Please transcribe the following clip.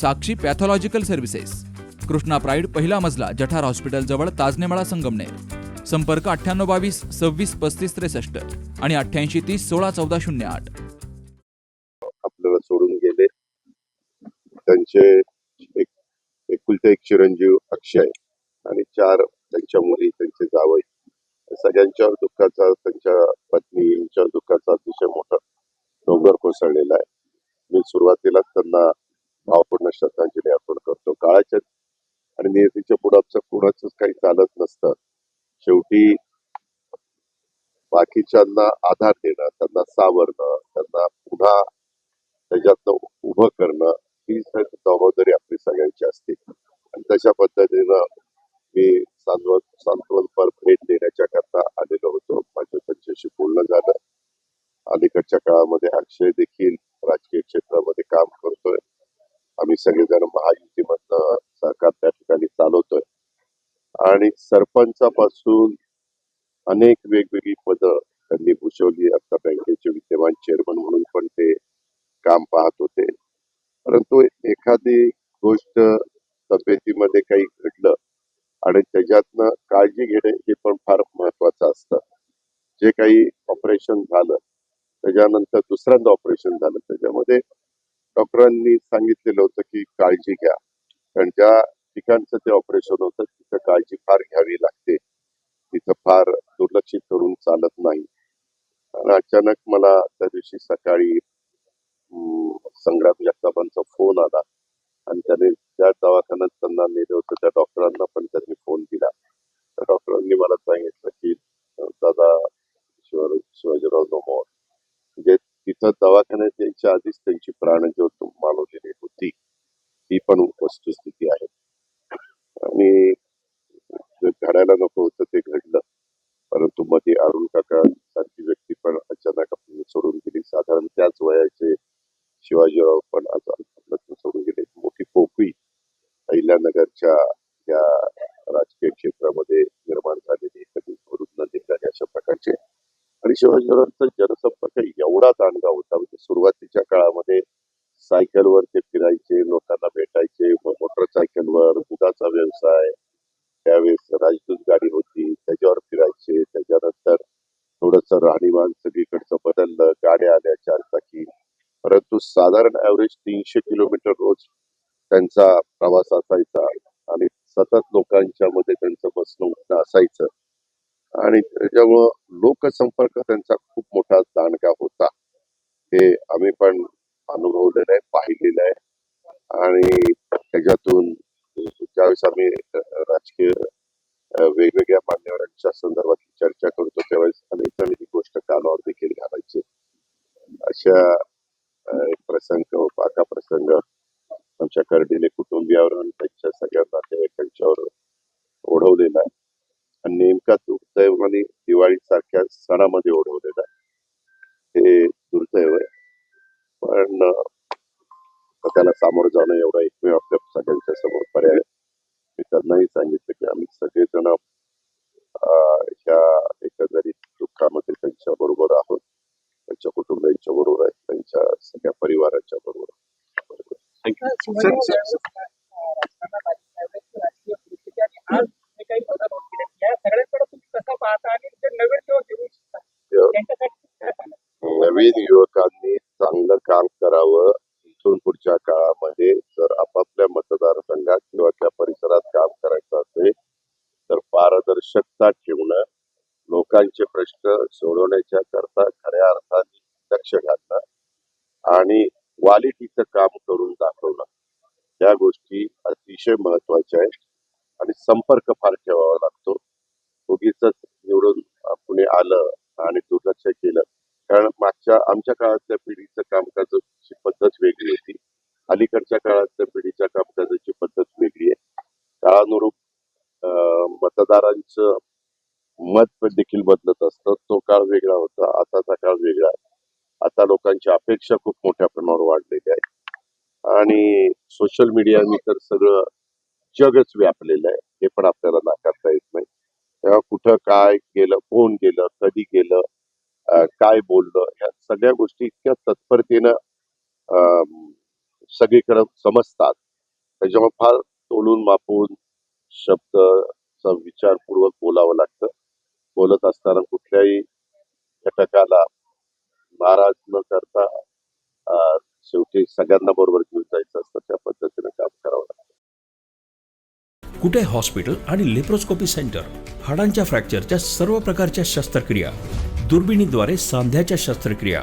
Sakshi pathological services. Krishna pride पहिला मजला जठार hospital जवळ ताजनेमाळा संगमनेर. संपर्क अठ्ठ्याण्णव बावीस सव्वीस पस्तीस त्रेसष्ट आणि अठ्ठ्याऐंशी तीस सोळा चौदा शून्य आठ. आपल्याला सोडून गेले. त्यांचे एक एकुलते एक चिरंजीव अक्षय आणि चार त्यांच्या मुली त्यांचे जावई. सगळ्यांच्यावर दुःखाचा त्यांच्या पत्नींच्या दुःखाचा अतिशय मोठा डोंगर कोसळलेला आहे. मी सुरुवातीला त्यांना भावपूर्ण श्रद्धांजली अर्पण करतो. काळाच्या आणि नियतीच्या पुढाचं कुणाच काही चालत नसतं. शेवटी बाकीच्यांना आधार देणं त्यांना सावरणं त्यांना पुन्हा त्याच्यातनं उभं करणं ही जबाबदारी आपली सगळ्यांची असते. आणि तशा पद्धतीनं मी सांत्वन सांत्वनपर भेट देण्याच्या करता आलेलो होतो. माझ्या त्यांच्याशी बोलणं झालं. अलीकडच्या काळामध्ये अक्षय देखील राजकीय क्षेत्रामध्ये काम करतोय. आम्ही सगळेजण महायुतीमधनं सरकार त्या ठिकाणी चालवतोय. आणि सरपंचापासून अनेक वेगवेगळी पदं त्यांनी भूषवली. आता बँकेचे विद्यमान चेअरमन म्हणून पण ते काम पाहत होते. परंतु एखादी गोष्ट तब्येतीमध्ये काही घडलं आणि त्याच्यातनं काळजी घेणे हे पण फार महत्वाचं असतं. जे काही ऑपरेशन झालं त्याच्यानंतर दुसऱ्यांदा ऑपरेशन झालं त्याच्यामध्ये डॉक्टरांनी सांगितलेलं होतं की काळजी घ्या. कारण ज्या ठिकाणचं ते ऑपरेशन होतं तिथं काळजी फार घ्यावी लागते. तिथं फार दुर्लक्षित करून चालत नाही. आणि अचानक मला त्या दिवशी सकाळी संग्राम जगतापांचा फोन आला. आणि त्याने त्या दवाखान्यात त्यांना नेलं होतं. त्या डॉक्टरांना पण त्यांनी फोन दिला. त्या डॉक्टरांनी मला सांगितलं की दादा शिव शिवाजीराव नोमोर म्हणजे तिथं दवाखान्यात यायच्या आधीच त्यांची प्राणज्योत मानवलेली होती. ही पण वस्तुस्थिती आहे. आणि घडायला नको होतं ते घडलं. परंतु मध्ये अरुण काका सारखी व्यक्ती पण अचानक आपण सोडून गेली. साधारण त्याच वयाचे शिवाजीराव पण आज आपल्यातून सोडून गेले. मोठी पोकळी अहिल्यानगरच्या या राजकीय क्षेत्रामध्ये निर्माण झालेली. कधी भरून निघाली अशा प्रकारचे. आणि शिवाजीरावांचा जनसंपर्क एवढा दांडगा होता. म्हणजे सुरुवातीच्या काळामध्ये सायकलवर ते फिरायचे लोकांना भेटायचे मोटरसायकलवर दुधाचा व्यवसाय. त्यावेळेस राजदूत गाडी होती त्याच्यावर फिरायचे. त्याच्यानंतर थोडस राहणीमान सगळीकडचं बदललं. गाड्या आल्या चार चाकी परंतु साधारण ऍव्हरेज तीनशे किलोमीटर रोज त्यांचा प्रवास असायचा. आणि सतत लोकांच्या मध्ये त्यांचं बसणं उठणं असायचं. आणि त्याच्यामुळं लोकसंपर्क त्यांचा खूप मोठा दांडगा होता. हे आम्ही पण अनुभवलेलं आहे पाहिलेलं आहे. आणि त्याच्यातून ज्यावेळेस आम्ही राजकीय वेगवेगळ्या मान्यवरांच्या संदर्भात चर्चा करतो त्यावेळेस अनेक जण ही गोष्ट कानावर देखील घालायची. अशा एक प्रसंग पाका प्रसंग आमच्या कर्डिले कुटुंबियावर आणि त्यांच्या सगळ्या नातेवाईकांच्यावर ओढवलेला आहे आणि नेमका दुर्दैवाने दिवाळी सारख्या सणामध्ये ओढवलेला आहे. हे दुर्दैव आहे. पण त्याला सामोरं जाणं एवढा एकमेव आपल्या सगळ्यांच्या समोर पर्याय आहे. मी त्यांनाही सांगितलं की आम्ही सगळेजण ह्या एकंदरीत दुःखामध्ये त्यांच्या बरोबर आहोत. त्यांच्या कुटुंबियांच्या बरोबर आहे. त्यांच्या सगळ्या परिवाराच्या बरोबर राजकारणात आली त्यावेळेस राजकीय परिस्थिती आणि आज जे काही बदल होत गेले या सगळ्यांकडे तुम्ही कसं पाहता आणि जे नवीन किंवा घेऊ शकता त्यांच्यासाठी काय सांगाल? नवीन युवकांनी चांगलं काम इथून पुढच्या काळामध्ये जर आपापल्या मतदारसंघात किंवा त्या परिसरात काम करायचं असेल तर पारदर्शकता ठेवणं लोकांचे प्रश्न सोडवण्याच्या करता खऱ्या अर्थाने लक्ष घालणं आणि क्वालिटीचं काम करून दाखवणं या गोष्टी अतिशय महत्त्वाच्या आहेत आणि संपर्क फार ठेवावा लागतो. उगीच निवडून कुणी आलं आणि दुर्लक्ष केलं. कारण मागच्या आमच्या काळातल्या पिढीचं कामकाज आजच्या काळातल्या पिढीच्या कामकाजाची पद्धत वेगळी आहे. काळानुरूप मतदारांचं मत देखील बदलत असतं. तो काळ वेगळा होता. आताचा काळ वेगळा आहे. आता लोकांची अपेक्षा खूप मोठ्या प्रमाणावर वाढलेली आहे. आणि सोशल मीडियाने तर सगळं जगच व्यापलेलं आहे. हे पण आपल्याला नाकारता येत नाही. तेव्हा कुठं काय केलं कोण गेलं कधी गेलं काय बोललं या सगळ्या गोष्टी इतक्या तत्परतेनं सगळीकडे समजतात. त्याच्यामुळे फार तोलून मापून शब्दचा विचारपूर्वक बोलावं लागतं. बोलत असताना कुठल्याही घटकाला नाराज न करता शेवटी सगळ्यांना बरोबर घेऊन जायचं असतं. त्या पद्धतीने काम करावं लागतं. कुठे हॉस्पिटल आणि लेप्रोस्कोपी सेंटर हाडांच्या फ्रॅक्चरच्या सर्व प्रकारच्या शस्त्रक्रिया दुर्बिणीद्वारे सांध्याच्या शस्त्रक्रिया